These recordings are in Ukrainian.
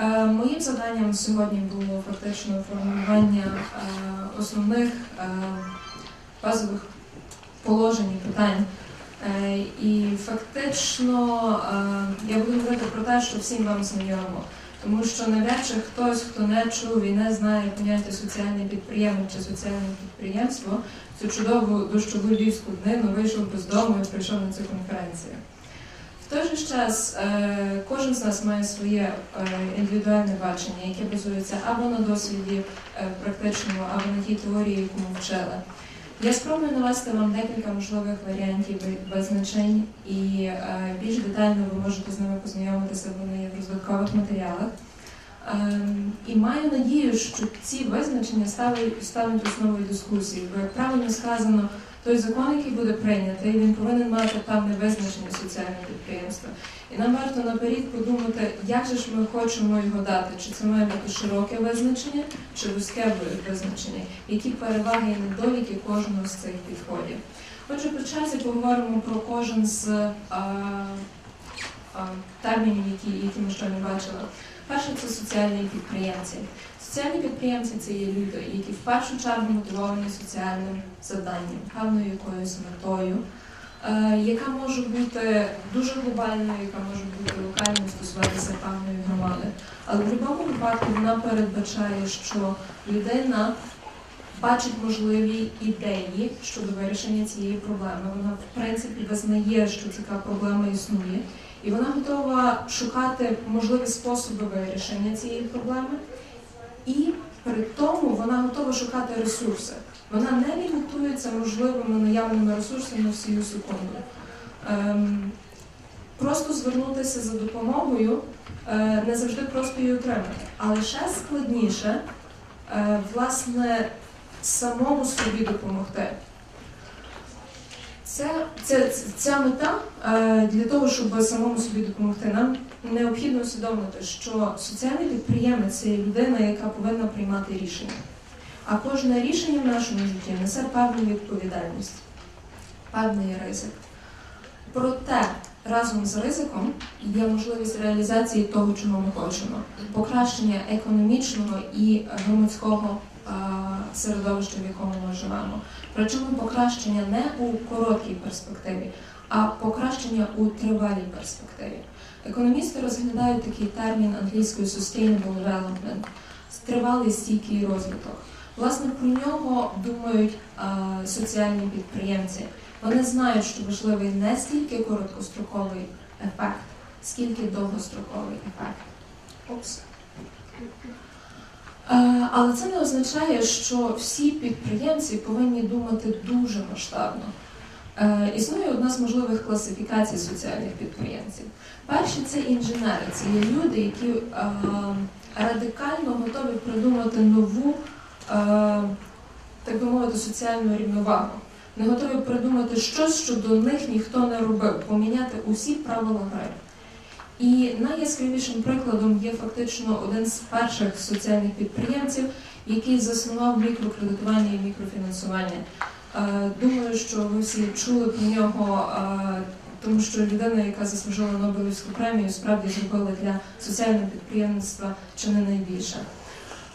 Е, Моїм завданням сьогодні було фактично формулювання е, основних е, базових положень питань. І фактично я буду говорити про те, що всім вам знайомо. Тому що навряд чи хтось, хто не чув і не знає поняття соціальне підприємець чи соціальне підприємство, цю чудову дощову днину вийшов без дому і прийшов на цю конференцію. В той же час е, кожен з нас має своє е, індивідуальне бачення, яке базується або на досвіді е, практичному, або на тій теорії, яку ми вчили. Я спробую навести вам декілька можливих варіантів визначень, і більш детально ви можете з ними познайомитися, вони є в роздаткових матеріалах. Ем, І маю надію, що ці визначення стануть основою дискусії, бо як правильно сказано, той закон, який буде прийнятий, він повинен мати певне визначення соціального підприємства. І нам варто наперед подумати, як же ж ми хочемо його дати, чи це має бути широке визначення, чи вузьке визначення, які переваги і недоліки кожного з цих підходів. Отже, по черзі поговоримо про кожен з а, а, термінів, які, які ми щойно бачили. Перше це соціальні підприємці. Соціальні підприємці це є люди, які в першу чергу мотивовані соціальним завданням, певною якоюсь метою, е, яка може бути дуже глобальною, яка може бути локальною, стосуватися певної громади. Але в будь-якому випадку вона передбачає, що людина бачить можливі ідеї щодо вирішення цієї проблеми. Вона в принципі визнає, що така проблема існує, і вона готова шукати можливі способи вирішення цієї проблеми. І при тому вона готова шукати ресурси. Вона не лімітується можливими наявними ресурсами в сію секунду. Ем, просто звернутися за допомогою е, не завжди просто її отримати. Але ще складніше, е, власне, самому собі допомогти. Це, це, ця мета е, для того, щоб самому собі допомогти, нам необхідно усвідомити, що соціальний підприємець це людина, яка повинна приймати рішення. А кожне рішення в нашому житті несе певну відповідальність, певний ризик. Проте разом з ризиком є можливість реалізації того, чого ми хочемо, покращення економічного і громадського середовища, в якому ми живемо. Причому покращення не у короткій перспективі, а покращення у тривалій перспективі. Економісти розглядають такий термін англійською sustainable development тривалий стійкий розвиток. Власне, про нього думають соціальні підприємці. Вони знають, що важливий не стільки короткостроковий ефект, скільки довгостроковий ефект. Опс. Е, Але це не означає, що всі підприємці повинні думати дуже масштабно. Е, Існує одна з можливих класифікацій соціальних підприємців. Перші це інженери, це є люди, які е, радикально готові придумати нову, так би мовити, соціальну рівновагу. Не готові придумати щось, що до них ніхто не робив, поміняти усі правила гри. І найяскравішим прикладом є фактично один з перших соціальних підприємців, який заснував мікрокредитування і мікрофінансування. Е, Думаю, що ви всі чули про нього, е, тому що людина, яка заслужила Нобелівську премію, справді зробила для соціального підприємництва чи не найбільше.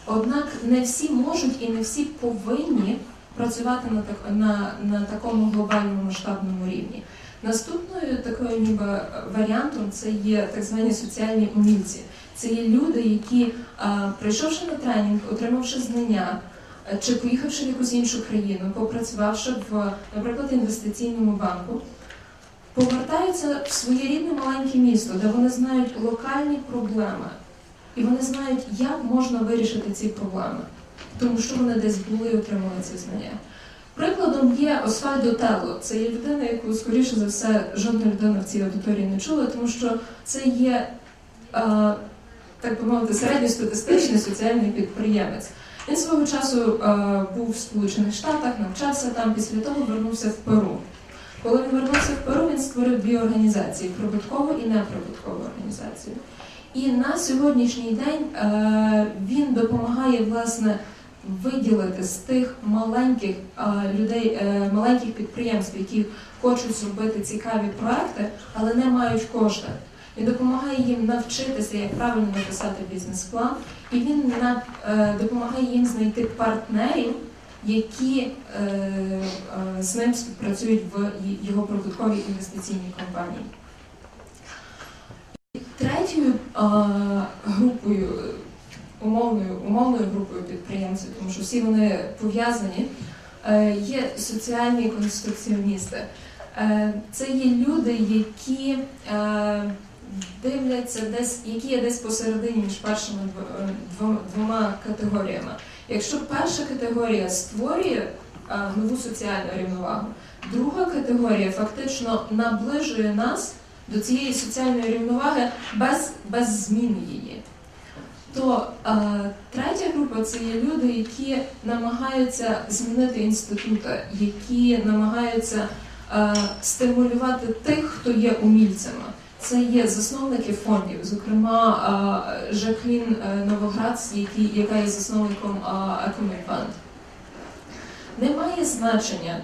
Однак не всі можуть і не всі повинні працювати на, так, на, на такому глобальному масштабному рівні. Наступною такою ніби варіантом це є так звані соціальні умільці. Це є люди, які, а, прийшовши на тренінг, отримавши знання, е, чи поїхавши в якусь іншу країну, попрацювавши в, наприклад, інвестиційному банку, повертаються в своє рідне маленьке місто, де вони знають локальні проблеми, і вони знають, як можна вирішити ці проблеми, тому що вони десь були і отримали ці знання. Прикладом є Освальдо Телло. Це є людина, яку, скоріше за все, жодна людина в цій аудиторії не чула, тому що це є, е, так би мовити, середньостатистичний соціальний підприємець. Він свого часу е, був в Сполучених Штатах, навчався там, після того вернувся в Перу. Коли він вернувся в Перу, він створив дві організації прибуткову і неприбуткову організацію. І на сьогоднішній день е, він допомагає власне виділити з тих маленьких е, людей, е, маленьких підприємств, які хочуть зробити цікаві проекти, але не мають кошти. він допомагає їм навчитися, як правильно написати бізнес-план, і він е, допомагає їм знайти партнерів, які з ним співпрацюють в його прибутковій інвестиційній компанії. Третьою групою, умовною, умовною групою підприємців, тому що всі вони пов'язані, е, є соціальні конструкціоністи. Е, Це є люди, які е, дивляться десь, які є десь посередині між першими дво- дво- двома категоріями. Якщо перша категорія створює нову соціальну рівновагу, друга категорія фактично наближує нас до цієї соціальної рівноваги без, без зміни її. То е, третя група це є люди, які намагаються змінити інститути, які намагаються е, стимулювати тих, хто є умільцями. Це є засновники фондів, зокрема е, Жаклін е, який, яка є засновником Екомінфанд. Немає значення,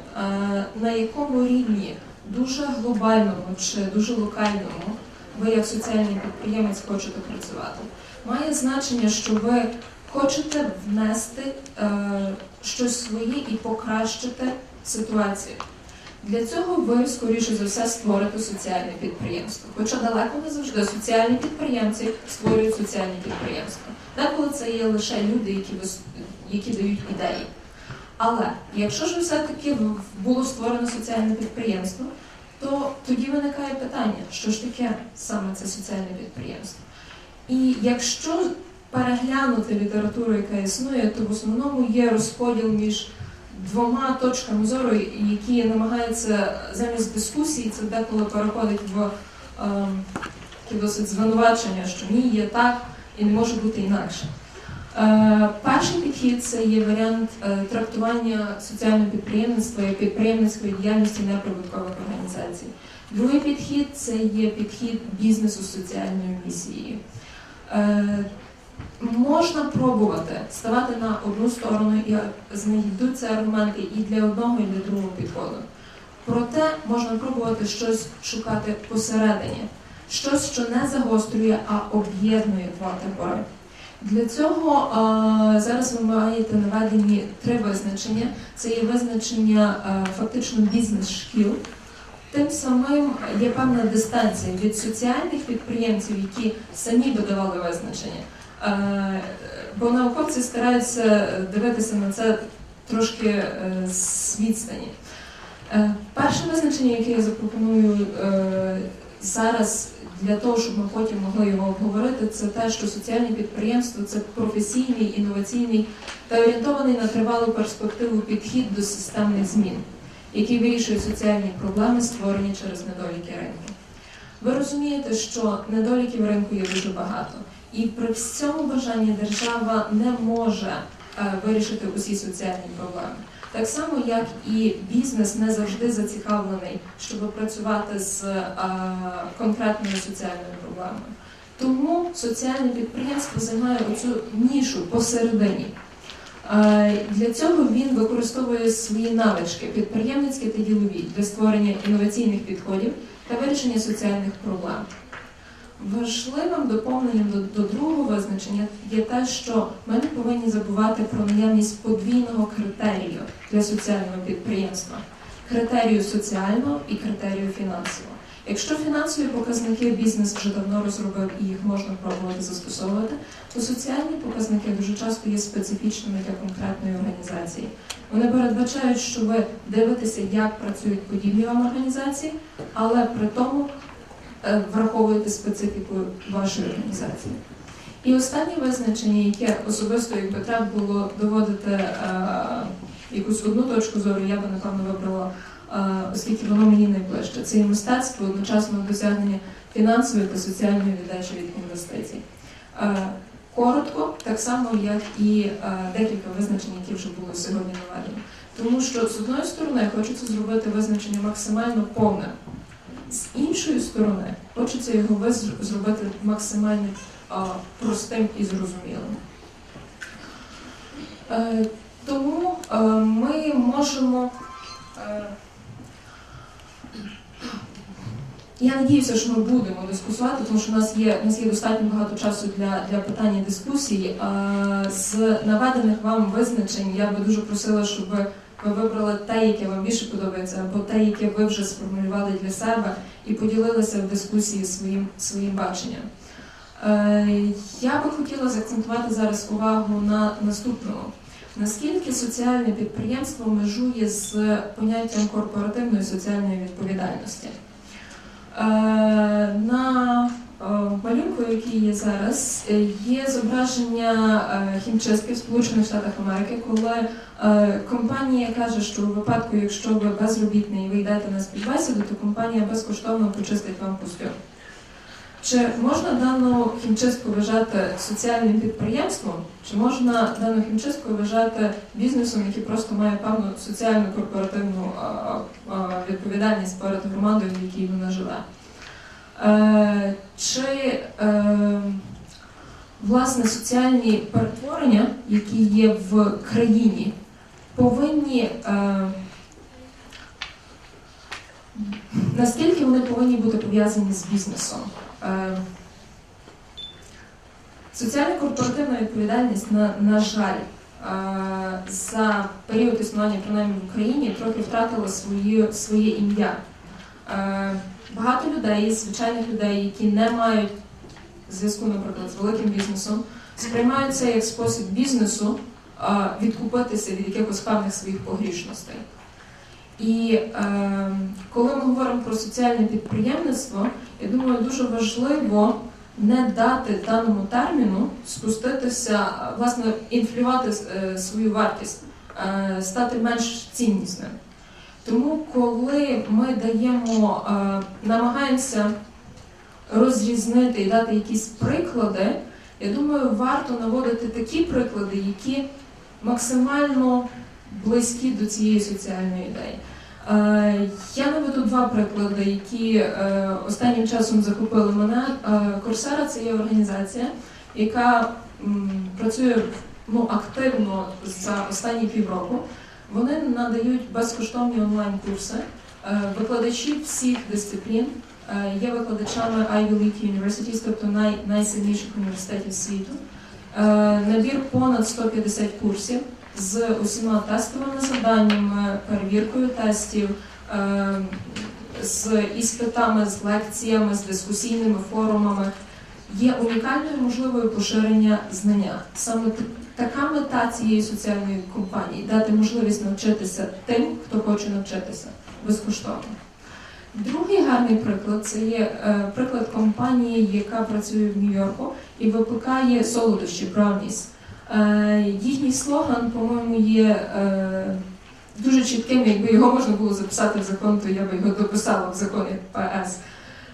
на якому рівні дуже глобальному чи дуже локальному ви як соціальний підприємець хочете працювати. Має значення, що ви хочете внести е, щось своє і покращити ситуацію. Для цього ви, скоріше за все, створите соціальне підприємство. Хоча далеко не завжди соціальні підприємці створюють соціальні підприємства. Деколи це є лише люди, які, які дають ідеї. Але якщо ж все-таки було створено соціальне підприємство, то тоді виникає питання, що ж таке саме це соціальне підприємство. І якщо переглянути літературу, яка існує, то в основному є розподіл між двома точками зору, які намагаються замість дискусії, це деколи переходить в ем, таке досить звинувачення, що ні, є так і не може бути інакше. Е, перший підхід це є варіант е, трактування соціального підприємництва і підприємницької діяльності неприбуткових організацій. Другий підхід це є підхід бізнесу з соціальною місією. Е, Можна пробувати ставати на одну сторону і знайдуться аргументи і для одного, і для другого підходу. Проте можна пробувати щось шукати посередині, щось, що не загострює, а об'єднує два табори. Для цього а, зараз ви маєте наведені три визначення. Це є визначення а, фактично бізнес-шкіл. Тим самим є певна дистанція від соціальних підприємців, які самі би давали визначення. Е, Бо науковці стараються дивитися на це трошки е, з відстані. Е, Перше визначення, яке я запропоную зараз для того, щоб ми потім могли його обговорити, це те, що соціальне підприємство це професійний, інноваційний та орієнтований на тривалу перспективу підхід до системних змін, який вирішує соціальні проблеми, створені через недоліки ринку. Ви розумієте, що недоліків ринку є дуже багато. І при всьому бажанні держава не може е, вирішити усі соціальні проблеми. Так само, як і бізнес не завжди зацікавлений, щоб працювати з е, конкретною соціальною проблемою. Тому соціальне підприємство займає оцю нішу посередині. Для цього він використовує свої навички підприємницькі та ділові для створення інноваційних підходів та вирішення соціальних проблем. Важливим доповненням до, до другого визначення є те, що ми не повинні забувати про наявність подвійного критерію для соціального підприємства критерію соціального і критерію фінансового. Якщо фінансові показники бізнес вже давно розробив і їх можна пробувати застосовувати, то соціальні показники дуже часто є специфічними для конкретної організації. Вони передбачають, що ви дивитеся, як працюють подібні вам організації, але при тому е, враховуєте специфіку вашої організації. І останнє визначення, яке особисто якби треба було доводити е, якусь одну точку зору, я би напевно вибрала, оскільки воно мені найближче. Це є мистецтво одночасного досягнення фінансової та соціальної віддачі від інвестицій. Е, Коротко, так само, як і е, декілька визначень, які вже були сьогодні наведені. Тому що з одної сторони хочеться зробити визначення максимально повним, з іншої сторони хочеться його зробити максимально е, простим і зрозумілим. Е, Тому е, ми можемо. е, я надіюся, що ми будемо дискусувати, тому що у нас є, у нас є достатньо багато часу для, для і дискусій. З наведених вам визначень я би дуже просила, щоб ви ви вибрали те, яке вам більше подобається, або те, яке ви вже сформулювали для себе, і поділилися в дискусії своїм, своїм баченням. Е, я би хотіла заакцентувати зараз увагу на наступному. Наскільки соціальне підприємство межує з поняттям корпоративної соціальної відповідальності? Е, На е, малюнку, який є зараз, е, є зображення хімчистки в Сполучених Штатах Америки, коли компанія каже, що у випадку, якщо ви безробітний і ви йдете на співбесіду, то компанія безкоштовно почистить вам костюм. Чи можна дану хімчистку вважати соціальним підприємством, чи можна дану хімчистку вважати бізнесом, який просто має певну соціальну корпоративну відповідальність перед громадою, в якій вона живе? Е, чи е, власне соціальні перетворення, які є в країні, повинні е, наскільки вони повинні бути пов'язані з бізнесом? Е, Соціальна корпоративна відповідальність, на, на жаль, е, за період існування принаймні в Україні трохи втратила свої, своє ім'я. Е, Багато людей, звичайних людей, які не мають зв'язку, наприклад, з великим бізнесом, сприймають це як спосіб бізнесу відкупитися від якихось певних своїх погрішностей. І е, коли ми говоримо про соціальне підприємництво, я думаю, дуже важливо не дати даному терміну спуститися, власне, інфлювати е, свою вартість, е, стати менш ціннісним. Тому, коли ми даємо, е, намагаємося розрізнити і дати якісь приклади, я думаю, варто наводити такі приклади, які максимально близькі до цієї соціальної ідеї. Е, Я наведу два приклади, які е, останнім часом захопили мене. Корсера це є організація, яка працює ну, активно за останні півроку. Вони надають безкоштовні онлайн-курси. Е, Викладачі всіх дисциплін е, є викладачами Ivy League Universities, тобто най, найсильніших університетів світу. Е, Набір понад 150 курсів з усіма тестовими завданнями, перевіркою тестів, е, з іспитами, з лекціями, з дискусійними форумами. Є унікальною можливою поширення знання. Саме така мета цієї соціальної компанії дати можливість навчитися тим, хто хоче навчитися безкоштовно. Другий гарний приклад це є е, приклад компанії, яка працює в Нью-Йорку і випускає солодощі Brownies. Е, їхній слоган, по-моєму, є е, дуже чітким. Якби його можна було записати в закон, то я би його дописала в законі ПС.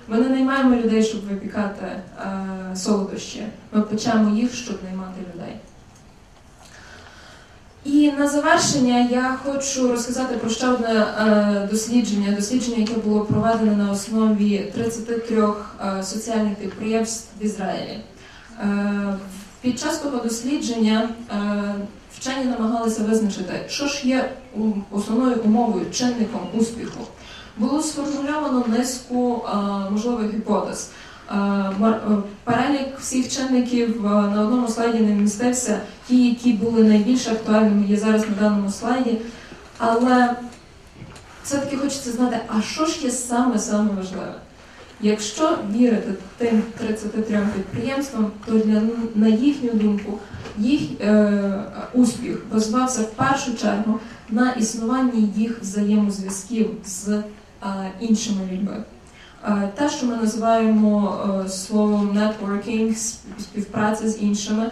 Ми не наймаємо людей, щоб випікати е, солодощі. Ми печемо їх, щоб наймати людей. І на завершення я хочу розказати про ще одне дослідження, дослідження, яке було проведене на основі 33 е, соціальних підприємств в Ізраїлі. Під час того дослідження е, вчені намагалися визначити, що ж є основною умовою, чинником успіху. Було сформульовано низку е, можливих гіпотез. Е, Перелік всіх чинників на одному слайді не вмістився. Ті, які були найбільш актуальними, є зараз на даному слайді. Але все-таки хочеться знати, а що ж є саме саме важливе? Якщо вірити тим 33 підприємствам, то для на їхню думку їх е, успіх базувався в першу чергу на існуванні їх взаємозв'язків з е, іншими людьми. Е, Те, що ми називаємо е, словом networking, сп- співпраця з іншими,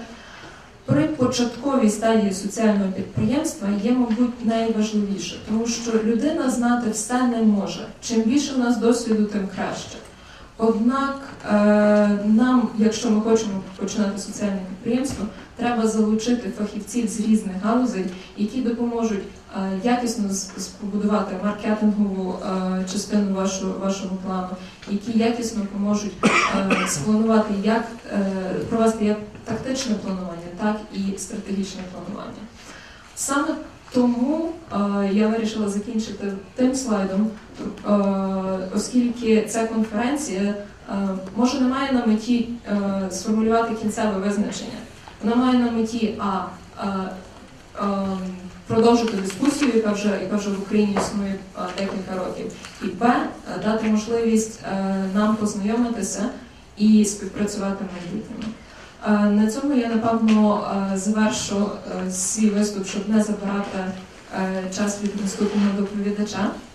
при початковій стадії соціального підприємства є, мабуть, найважливіше, тому що людина знати все не може. Чим більше в нас досвіду, тим краще. Однак е, нам, якщо ми хочемо починати соціальне підприємство, треба залучити фахівців з різних галузей, які допоможуть е, якісно побудувати маркетингову е, частину вашого, вашого плану, які якісно поможуть спланувати як провести як тактичне планування, так і стратегічне планування. Саме Тому е, я вирішила закінчити тим слайдом, е, оскільки ця конференція е, може не має на меті сформулювати кінцеве визначення. Вона має на меті а продовжити дискусію, яка вже яка вже в Україні існує декілька років, і б дати можливість нам познайомитися і співпрацювати майбутньому. Е, На цьому я напевно е, завершу е, свій виступ, щоб не забирати час від наступного доповідача.